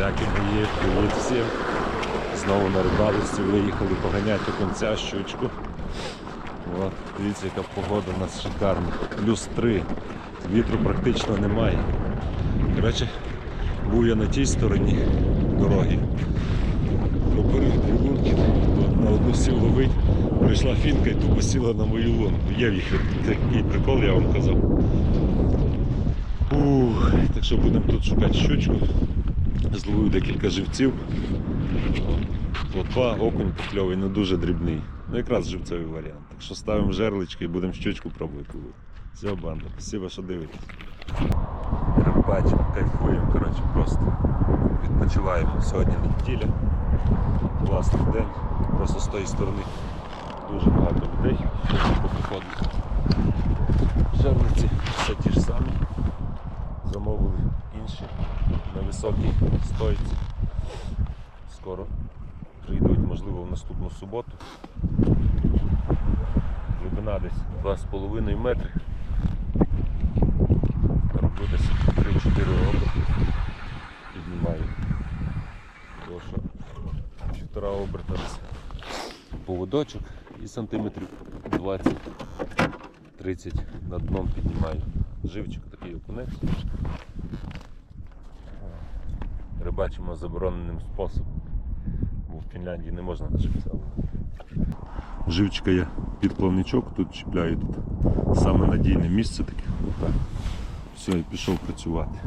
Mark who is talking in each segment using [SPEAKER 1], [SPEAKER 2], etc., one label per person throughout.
[SPEAKER 1] Друзяки мої, привіт всім. Знову на рибалочці виїхали поганяти конця щучку. От, дивіться, яка погода у нас шикарна. Плюс 3. Вітру практично немає. Коротше, був я на тій стороні дороги. Проберіг лунки, на одну сів ловить, прийшла фінка і тупо сіла на мою лунку. Є в їх такий прикол, я вам казав. Ух, так що будемо тут шукати щучку. Зловив декілька живців. Плотва, окунь покльовий, не дуже дрібний. Ну якраз живцевий варіант. Так що ставимо жерлички і будемо щучку пробувати. Все, банда, спасибо, що дивитесь. Бачимо, кайфуємо, коротше, просто відпочиваємо. Сьогодні неділя. Класний день. Просто з тої сторони дуже багато людей поприходить. Жерлиці все ті ж самі. Замовили інші на високій стойці. Скоро прийдуть, можливо, в наступну суботу. Глибина десь 2,5 метри. Роблю десь 3-4 роки. Піднімаю. Тому що півтора оберта поводочок і сантиметрів 20-30 над дном піднімаю. Живчик такий окунець. Рибачимо забороненим способом. Бо в Фінляндії не можна на живця. Живчика я під плавничок тут чіпляю тут. Саме надійне місце таке. Отак. Все, і пішов працювати.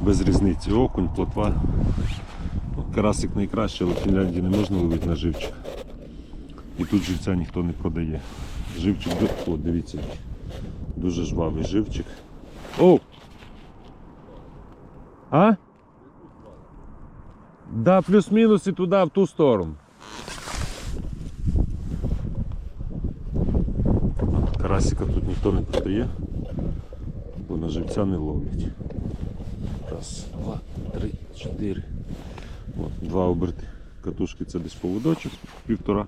[SPEAKER 1] Без різниці. Окунь, плотва. Ну, Карасик найкраще, але в Фінляндії не можна ловити на живчик. І тут живця ніхто не продає. Живчик, о, дивіться, дуже жвавий живчик. О! А? Да, плюс-мінус і туди, в ту сторону. Карасика тут ніхто не продає, бо на живця не ловлять. Раз, два, три, чотири. От, два оберти. Катушки це десь поводочок, півтора.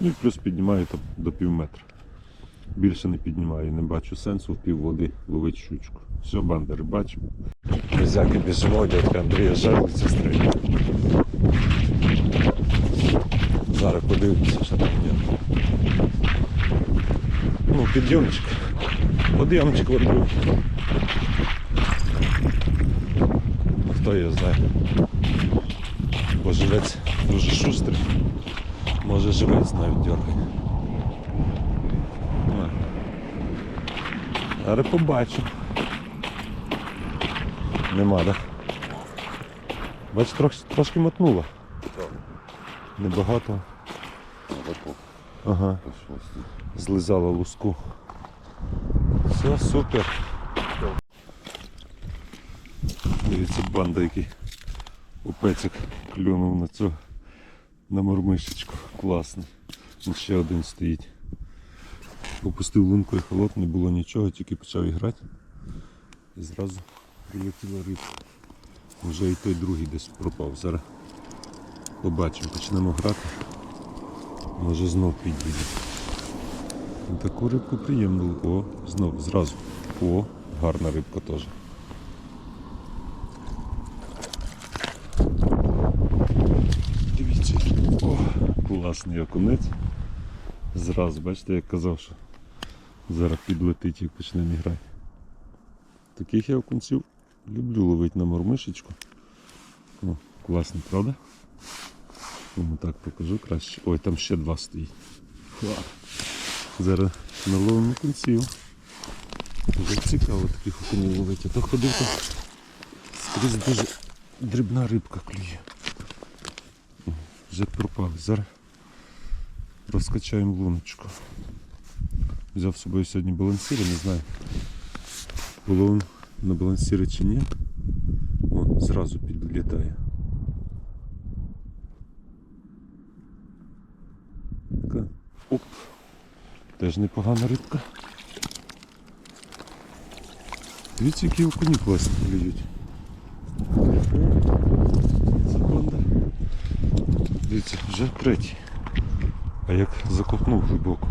[SPEAKER 1] Ну і плюс піднімаю там до пів метра. Більше не піднімаю, не бачу сенсу в пів води ловити щучку. Все, банда, рибачимо. Друзяки, біжимо, дядька Андрія жерлиця стріляє. Зараз подивимося, що там є. Ну, підйомчик. Подйомчик роблю. Хто його знає. Бо живець дуже шустрий. Може живець навіть дергає. А. Зараз побачимо. Нема, да? Бач, трошки, трошки мотнуло. Небагато. Ага. Злизала луску. Все, супер. Дивіться, банда, який упецик клюнув на цю на мормишечку. Класний. Ще один стоїть. Попустив лунку і холод, не було нічого, тільки почав іграти. І зразу прилетіла рибка. Вже і той другий десь пропав. Зараз побачимо, почнемо грати. Може знов підійде. Таку рибку приємну. О, знов зразу. О, гарна рибка теж. Дивіться. О, класний окунець. Зразу, бачите, як казав, що зараз підлетить і почнемо грати. Таких я окунців люблю ловити на мормишечку. О, класно, правда? Вам так покажу краще. Ой, там ще два стоїть. Клас. Зараз наловимо кінців. Вже цікаво таких окунів ловити. А то ходив там скрізь дуже дрібна рибка клює. Вже пропали. Зараз розкачаємо луночку. Взяв з собою сьогодні балансири, не знаю. Було на балансири чи ні. О, зразу підлітає. Така. Оп. Теж непогана рибка. Дивіться, які окуні класні клюють. Секунда. Дивіться, вже третій. А як закопнув глибоко.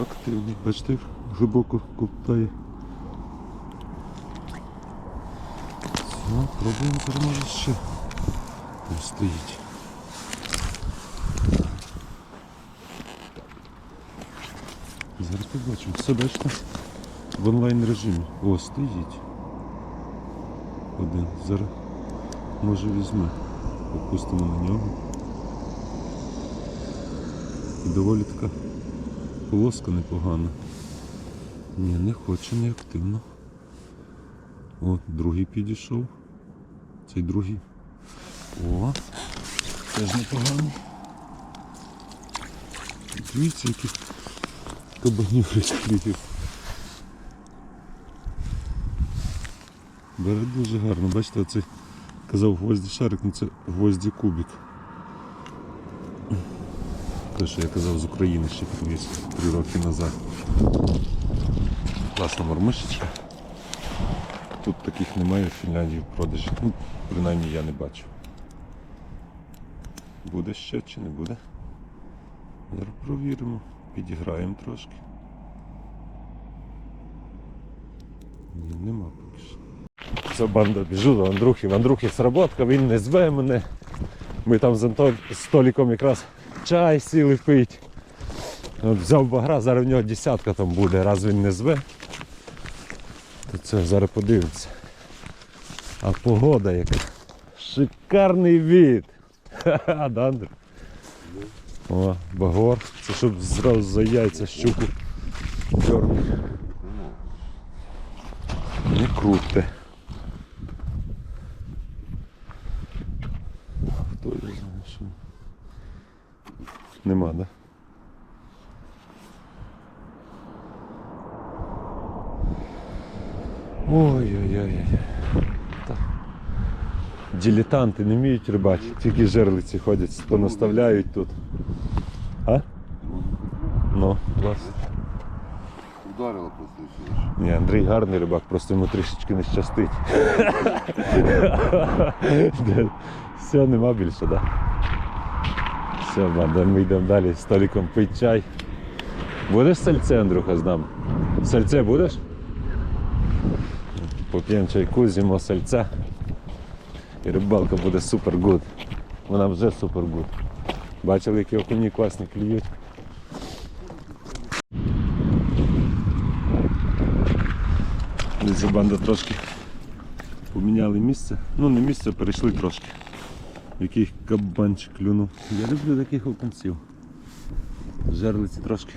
[SPEAKER 1] Активний, бачите, глибоко коптає. Ну, пробуємо переможе ще. Там стоїть. Зараз побачимо. Все бачите? В онлайн режимі. О, стоїть. Один. Зараз може візьме. Попустимо на нього. І доволі така полоска непогана. Ні, не хоче, не активно. О, другий підійшов. Цей другий. О, теж непогано. Дивіться, яких кабанів розкритих. Бере дуже гарно. Бачите, оцей казав гвозді шарик, ну це гвозді кубик. Те, що я казав з України ще привіз три роки назад. Класна мормишечка. Тут таких немає в Фінляндії в продажі. Ну, принаймні я не бачу. Буде ще чи не буде? Зараз провіримо, підіграємо трошки. Ні, нема поки що. Це банда біжу до Андрухи. В Андрухи сработка, він не зве мене. Ми там з Антон з Толіком якраз чай сіли пить. Взяв багра, зараз в нього десятка там буде, раз він не зве. То це зараз подивимося. А погода яка. Шикарний від. Ха-ха, да, Андрю? О, багор. Це щоб зразу за яйця щуку дьорнути. Не круте. Хто його знає, що. Нема, да? Ой-ой-ой. Дилетанти не вміють рибачити, тільки жерлиці ходять, понаставляють тут. А? Ну, клас.
[SPEAKER 2] Ударило просто.
[SPEAKER 1] Ні, Андрій гарний рибак, просто йому трішечки не щастить. Все, нема більше, так? Да? Все, банда, ми йдемо далі з Толіком пить чай. Будеш сальце, Андрюха, з нами? Сальце будеш? Поп'ємо чайку, з'їмо сальця. І рибалка буде супер гуд. Вона вже супер гуд. Бачили, які окуні класні клюють. Банда трошки поміняли місце. Ну не місце, перейшли трошки. Який кабанчик клюнув. Я люблю таких окунців. Жерлиці трошки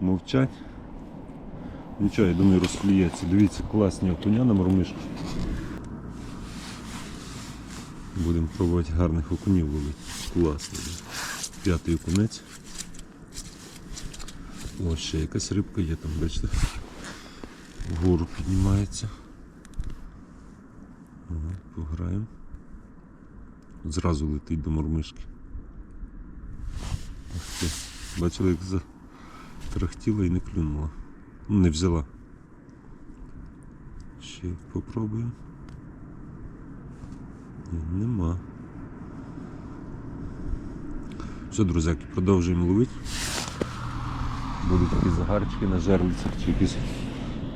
[SPEAKER 1] мовчать. Нічого, я думаю, розклюється. Дивіться, класні окуня на мормишку. Будемо пробувати гарних окунів ловити. Класний. П'ятий окунець. Ось ще якась рибка є там, бачите? Вгору піднімається. Ага, пограємо. Зразу летить до мормишки. Бачили, як затрахтіла і не клюнула. Не взяла. Ще попробуємо. Ні, Нема. Все, друзяки, продовжуємо ловити. Будуть такі загарчики на жерлицях чи якісь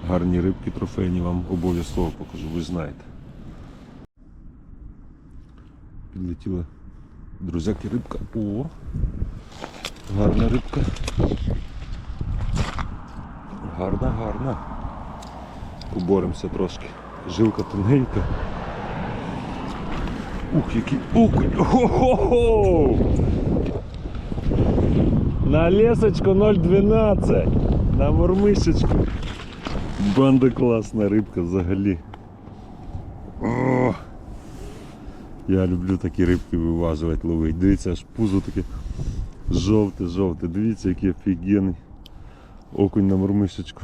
[SPEAKER 1] гарні рибки трофейні вам обов'язково покажу, ви знаєте. Підлетіла друзяки рибка. О! Гарна рибка. Гарна, гарна. Поборемося трошки. Жилка тоненька. Ух, який окунь! Хо-хо-хо! На лесочку 0,12. На мормишечку. Банда класна рибка взагалі. О! Я люблю такі рибки виважувати, ловити. Дивіться, аж пузо таке жовте-жовте. Дивіться, який офігенний окунь на мормишечку.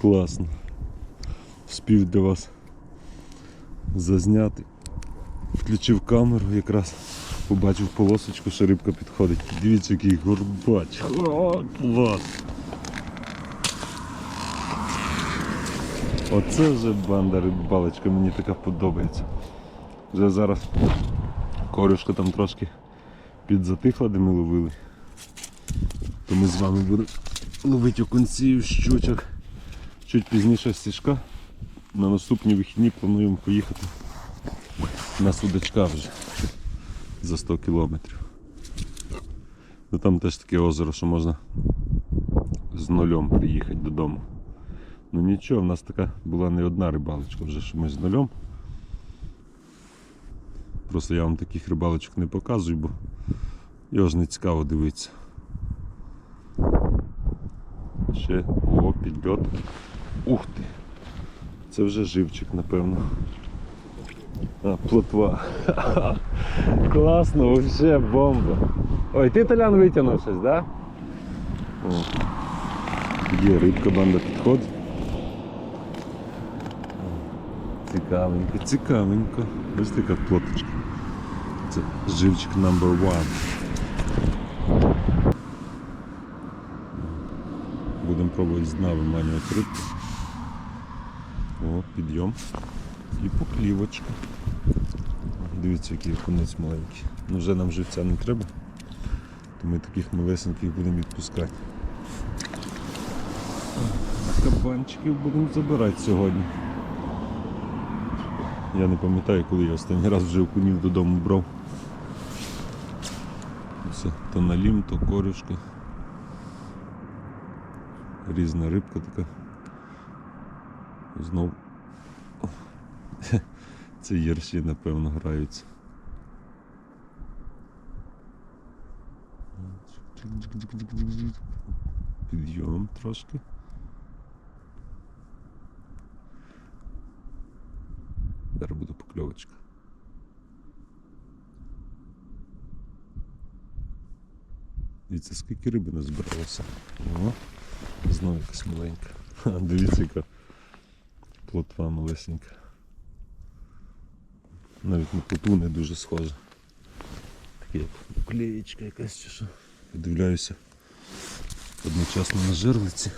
[SPEAKER 1] Класно. Спів для вас зазняти. Включив камеру якраз. Побачив полосочку, що рибка підходить. Дивіться, який горбач. О, клас! Оце вже банда рибалочка, мені така подобається. Вже зараз корюшка там трошки підзатихла, де ми ловили. То ми з вами будемо ловити окунців, щучок. Чуть пізніше стіжка на наступні вихідні плануємо поїхати на судачка вже за 100 кілометрів. Ну там теж таке озеро, що можна з нульом приїхати додому. Ну нічого, в нас така була не одна рибалочка вже, що ми з нульом. Просто я вам таких рибалочок не показую, бо його ж не цікаво дивитися. ще о, підльот. Ух ти! Це вже живчик, напевно. А, плотва. Класно, вообще бомба. Ой, ти Толян витягнув щось, да? О. Є рибка банда підходить. Цікавенько, цікавенько. Ось така плоточка. Це живчик номер 1. пробують з дна виманювати рибку. О, підйом. І поклівочка. Дивіться, який окунець маленький. Ну Вже нам живця не треба, то ми таких малесеньких будемо відпускати. А Кабанчиків будемо забирати сьогодні. Я не пам'ятаю, коли я останній раз вже окунів додому брав. Все, то налім, то корюшка. Різна рибка така. Знов. Це єрші, напевно, граються. Підйом трошки. Зараз буде покльовочка. Дивіться, скільки риби назбиралося. О, знову якась маленька. Ха, Дивіться, яка плотва малесенька. Навіть на плотву не дуже схожа. Таке клеєчка якась чи що. Подивляюся одночасно на жерлиці.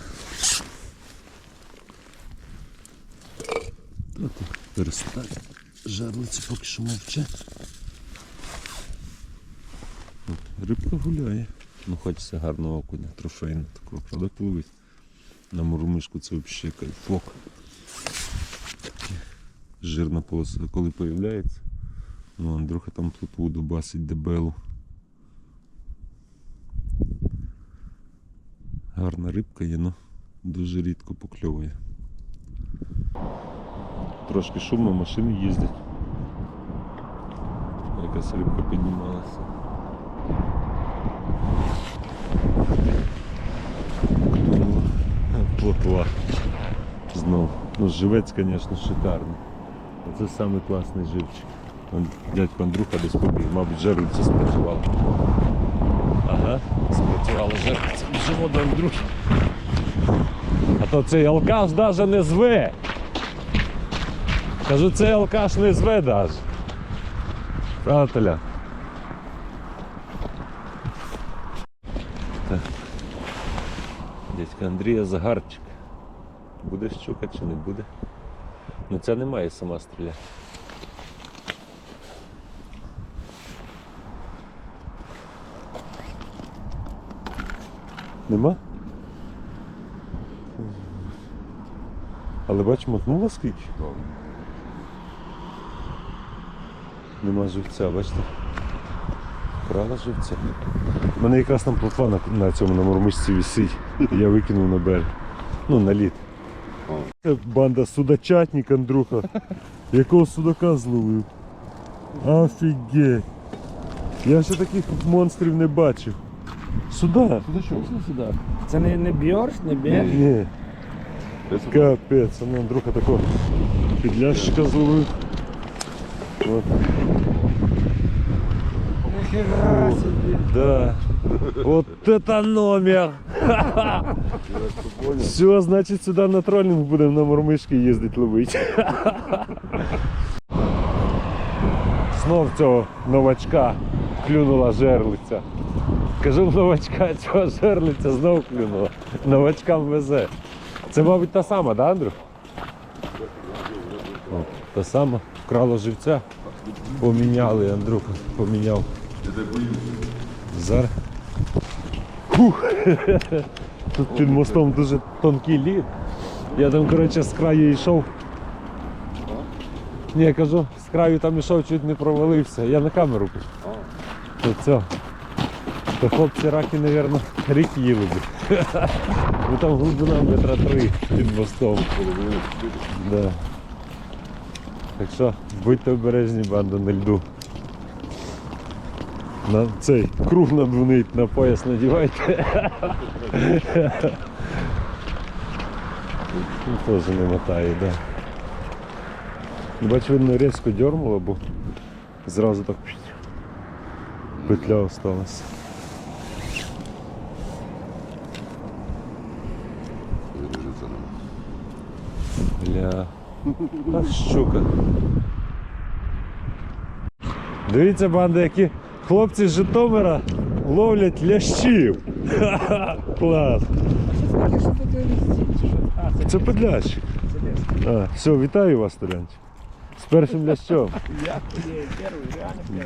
[SPEAKER 1] Та ти перестань. Жерлиці поки що мовче. Рибка гуляє. Ну хочеться гарного окуня, трофейного такого, правда, пливить. На мурмишку це взагалі кайфок. Жирна полоса, коли появляється. Ну, Андрюха там плотву добасить дебелу. Гарна рибка є, але дуже рідко покльовує. Трошки шумно, машини їздять. Якась рибка піднімалася. Плотва. Знов. Ну, живець, звісно, шикарний. Це самий класний живчик. Он, дядько Андрюха десь побіг, мабуть, жерлиця спрацювала. Ага, спрацювала жерлиця. Біжимо до Андрюхи. А то цей алкаш навіть не зве. Кажу, цей алкаш не зве навіть. Правда, Толя? Дядька Андрія Загарчик. Буде щука чи не буде? Ну ця не має сама стріляти. Нема? Але бач, мотнула скільки? Нема живця, бачите? Крала живця. У мене якраз там плотва на, на цьому на мормишці висить. Я викинув на берег. Ну, на лід.
[SPEAKER 2] О.
[SPEAKER 1] Це Банда судачатник, Андрюха. Якого судака зловив? Офігеть. Я ще таких монстрів не бачив. Суда?
[SPEAKER 3] сюди. Це не, не бьорш, не бєш?
[SPEAKER 1] Ні. Капець, а ну Андрюха такого підлящика зловив. От.
[SPEAKER 3] Ніхера собі.
[SPEAKER 1] Да. Вот это номер! Все, значить сюди на тролінг будемо на мормишки їздити ловити. Знов цього новачка клюнула жерлиця. Кажу новачка, цього жерлиця знов клюнула. Новачкам везе. Це, мабуть, та сама, да, Андрю? О, Та сама, вкрала живця. Поміняли, Андрюха поміняв. Зараз. Фух. Тут під мостом дуже тонкий лід. Я там, коротше, з краю йшов, Ні, я кажу, з краю там ішов, чуть не провалився. Я на камеру пишу. Це. То хлопці раки, мабуть, рік їли би. Ну там глибина метра три під мостом. Да. Так що будьте обережні, банда на льду. На цей круг надвонить, на пояс надівайте. Ну, Теж не мотає, да. Бач, видно різко дернуло, бо зразу так петля осталась. Бля. Та щука. Дивіться, банда, які хлопці з Житомира ловлять лящів. Клас.
[SPEAKER 3] Це що? А,
[SPEAKER 1] все, вітаю вас, Толянчик. З першим лящом.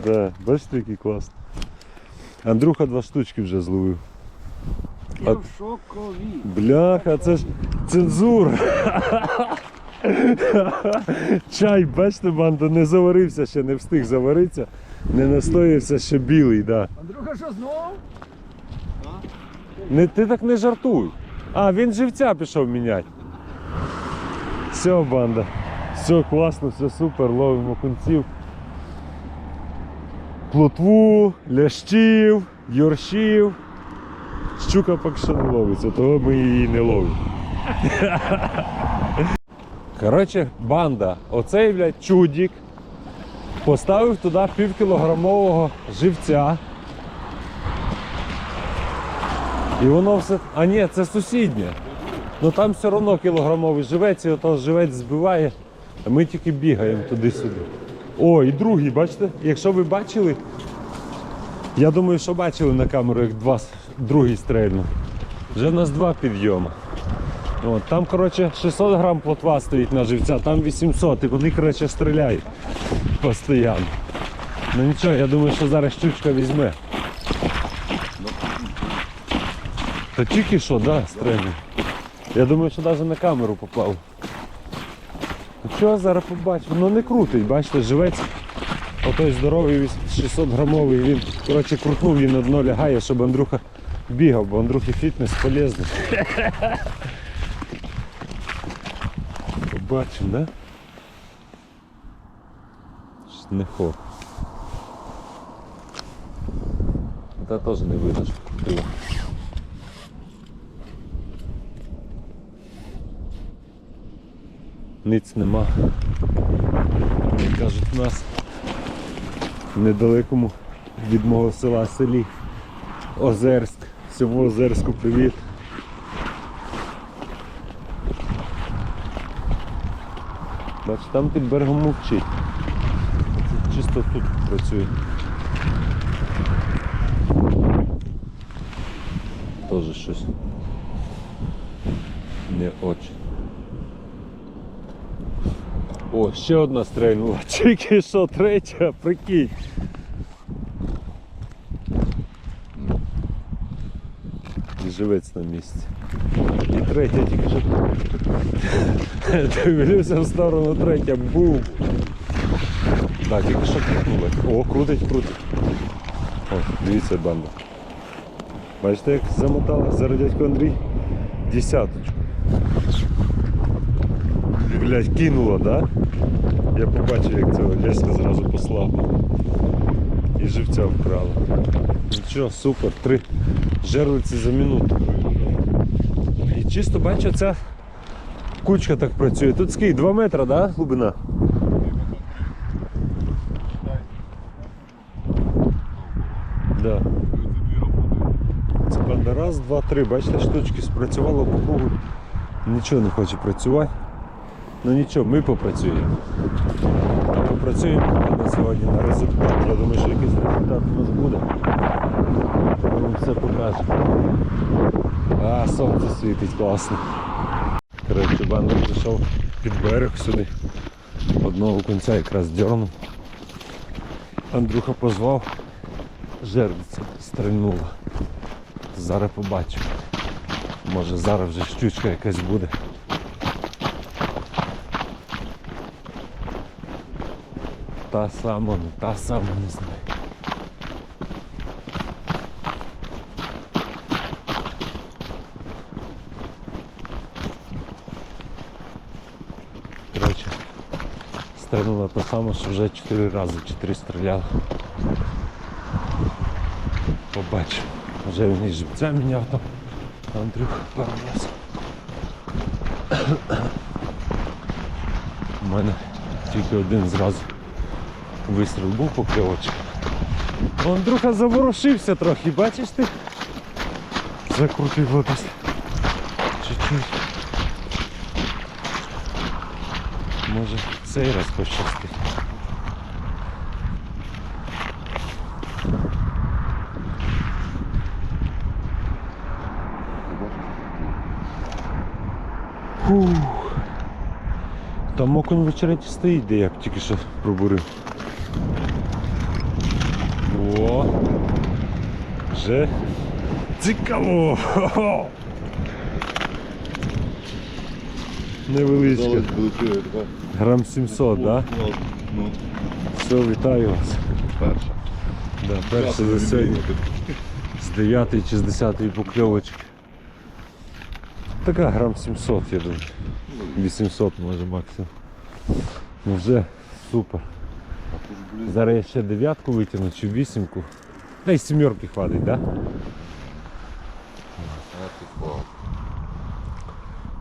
[SPEAKER 1] Да, бачите, який класний. Андрюха два штучки вже зловив.
[SPEAKER 3] Я
[SPEAKER 1] А-
[SPEAKER 3] в шокові.
[SPEAKER 1] Бляха, це ж цензура. Чай, бачите, банда, не заварився ще, не встиг заваритися, не настоївся ще білий, да.
[SPEAKER 3] Андрюха, що знову?
[SPEAKER 1] Не, ти так не жартуй. А, він живця пішов міняти. Все, банда. Все класно, все супер, ловимо кунців. Плотву, лящів, йоршів. Щука поки що не ловиться, того ми її не ловимо. Коротше, банда, оцей, блядь, чудік поставив туди півкілограмового живця. І воно все. А ні, це сусіднє. Ну там все одно кілограмовий живець, і ото живець збиває, а ми тільки бігаємо туди-сюди. О, і другий, бачите? Якщо ви бачили, я думаю, що бачили на камеру, як два, другий стрельнув. Вже в нас два підйоми. От, там, коротше, 600 грам плотва стоїть на живця, там 800, і вони, коротше, стріляють постійно. Ну нічого, я думаю, що зараз щучка візьме. Та тільки що, да, стрельнув. Я думаю, що навіть на камеру попав. Ну що зараз побачимо? Ну не крутий, бачите, живець. Отой здоровий 600 грамовий, він коротше крутнув, він на дно лягає, щоб Андрюха бігав, бо Андрюхи фітнес полезний. Побачимо, да? Щось Та теж не видно, що. Ниць нема. Як кажуть, у нас в недалекому від мого села селі Озерськ. Всьому Озерську привіт. Бач, там під берегом мовчить. Це чисто тут працює. Теж щось. Не очень. О, ще одна стрельнула. Тільки що третя, прикинь. І живець на місці. Третя тільки що. Дивлюся в сторону третя. Бум. Так, тільки що крутнула. О, крутить, крутить. О, дивіться банда. Бачите, як замотала за дядько Андрій? Десяточку. Блять, кинула, да? Я побачив, як цього Леська зразу послав. І живця вкрала. Нічого, супер, три жерлиці за минуту. Чисто бачу, ця кучка так працює. Тут скільки? 2 метри, да, глибина? Да. Це банда раз, два, три. Бачите, штучки спрацювало по кругу. Нічого не хоче працювати. Ну нічого, ми попрацюємо. А попрацюємо на сьогодні на результат. Я думаю, що якийсь результат у нас буде. Вам все покажемо. А, сонце світить класно. Коротше, банда прийшов під берег сюди. Одного кінця якраз дьорнув. Андрюха позвав, жердиця стрельнула. Зараз побачимо. Може зараз вже щучка якась буде. Та сама, не та сама, не знаю. Коротше, стрельнула та сама, що вже 4 рази, 4 стріляла. Побачив. Вже він і живця міняв там. Андрюх пару раз. У мене тільки один зразу вистріл був по кльовочку. Андрюха заворушився трохи, бачиш ти? Закрутив десь. Чуть-чуть. Може цей раз пощастить. Фух. Там окунь в стоїть, де я б тільки що пробурив. О! Вже цікаво! Невеличка. Грам 700, так? Да?
[SPEAKER 2] Ну, Ну,
[SPEAKER 1] Все, вітаю вас.
[SPEAKER 2] перша.
[SPEAKER 1] Да, перше за сьогодні. З 9 чи з 10 покльовочки. Така грам 700, я думаю. 800 може максимум. Ну вже супер. Зараз я ще дев'ятку витягну чи вісімку. Та й сімерки хватить? Да?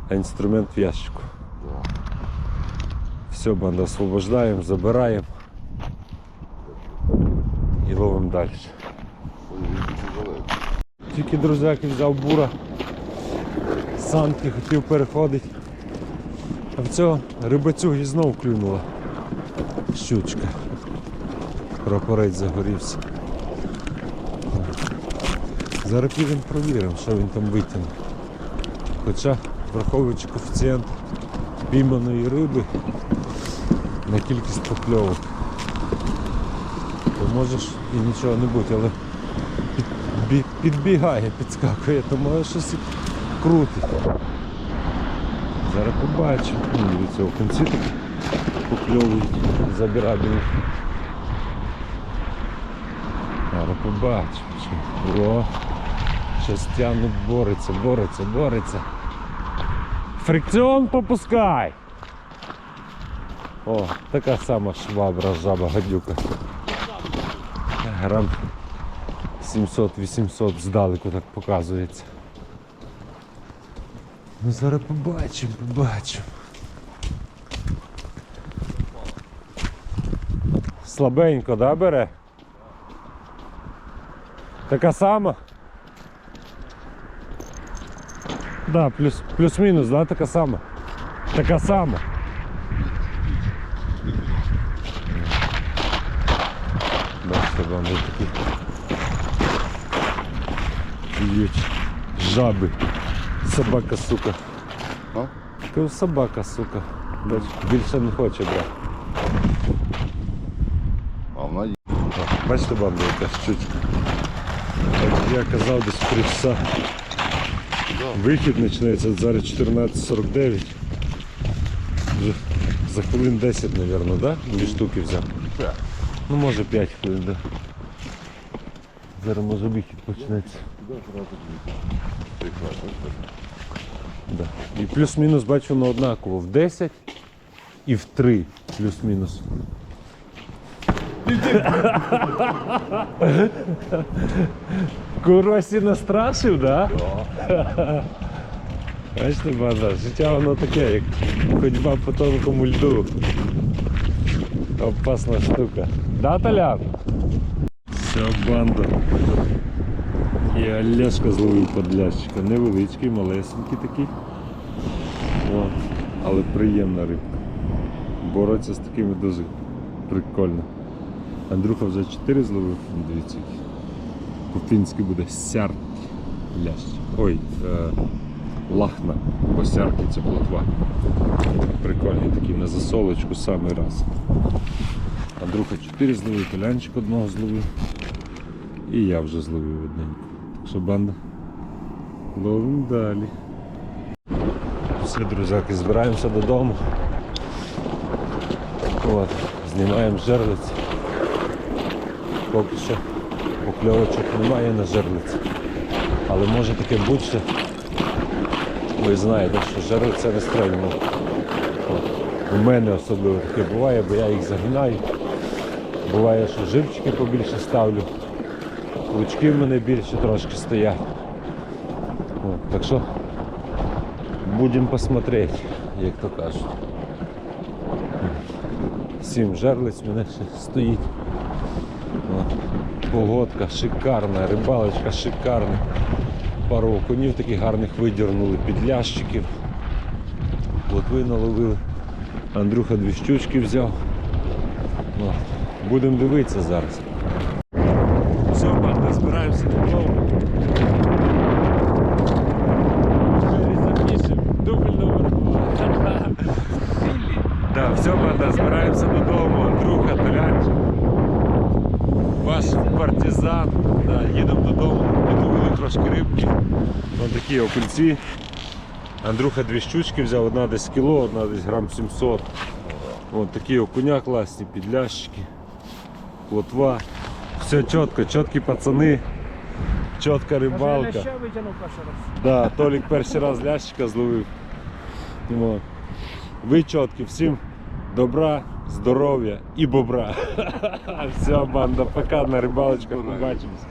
[SPEAKER 2] а
[SPEAKER 1] інструмент в ящику.
[SPEAKER 2] Да.
[SPEAKER 1] Все, банда, освобождаємо, забираємо і ловимо далі. Тільки друзяки взяв бура, санки хотів переходити. А в цього рибацюги знов клюнула. Щучка. Прапорець загорівся. Зараз підемо провіримо, що він там витягнув. Хоча, враховуючи коефіцієнт пійманої риби на кількість покльовок, то можеш і нічого не бути, але бі- підбігає, підскакує, то може щось крутить. Зараз побачимо. Ну, дивіться, в кінці так покльовують забирабельні. Зараз побачимо. О, щось тягнуть, бореться, бореться, бореться. Фрикціон попускай! О, така сама швабра, жаба, гадюка. Грам 700-800 здалеку так показується. Ну зараз побачимо, побачимо. Слабенько, да, бере? Така сама? Да, плюс, плюс-мінус, да, така сама. Така сама. Бачите, вони такі. Б'ють жаби. Собака, сука.
[SPEAKER 2] А?
[SPEAKER 1] Ти собака, сука. Бач, Більше не хоче брати.
[SPEAKER 2] А вона є.
[SPEAKER 1] Бачите, банда, яка щучка. Як я казав, десь три часа. Вихід починається зараз 14.49. За хвилин 10, мабуть, да? Дві штуки взяв.
[SPEAKER 2] Так.
[SPEAKER 1] Ну може 5 хвилин, да. Зараз може вихід почнеться. Да. І плюс-мінус бачу на однаково в 10 і в 3 плюс-мінус. Курва сі настрашив, да? Бачите, банда, життя воно таке, як ходьба по тонкому льду. Опасна штука. Да, Толян? Все, банда. І Олешка зловив подлящика. Невеличкий, малесенький такий. О, але приємна рибка. Бороться з такими дуже прикольно. Андрюха вже 4 зловив, Ну, дивіться. По-фінськи буде сярк. Ой, е, лахна, бо сярки це плотва. Прикольний такий на засолочку самий раз. Андрюха 4 зловив, Толянчик одного зловив. І я вже зловив одненьку. Так що банда. Ловимо далі. Все, друзяки, збираємося додому. От, Знімаємо жерлиці. Поки що покльовочок немає на жерлиці. Але може таке бути. Ви знаєте, що жерлиця не стрельнула. У мене особливо таке буває, бо я їх загинаю. Буває, що живчики побільше ставлю. Лучки в мене більше трошки стоять. От, так що будемо посмотреть, як то кажуть. Сім жерлиць мене ще стоїть. Погодка шикарна, рибалочка шикарна. Пару окунів таких гарних видірнули під лящиків. Плотви наловили. Андрюха дві щучки взяв. От. Будемо дивитися зараз. Все, банда, збираємося додому. Дубль номер два. Да, все, банда, збираємося додому. Андрюха, Толянчик. Ваш партизан. Да, їдемо додому. Підловили трошки рибки. Ось такі окунці. Андрюха дві щучки взяв, одна десь кіло, одна десь грам 700. Ось такі окуня класні, підлящики, плотва. Все чітко, чіткі пацани, чітка рибалка. Да, Толік перший раз лящика зловив. Ви чіткі, всім добра, здоров'я і бобра. Все, банда, пока на рибалочках побачимось.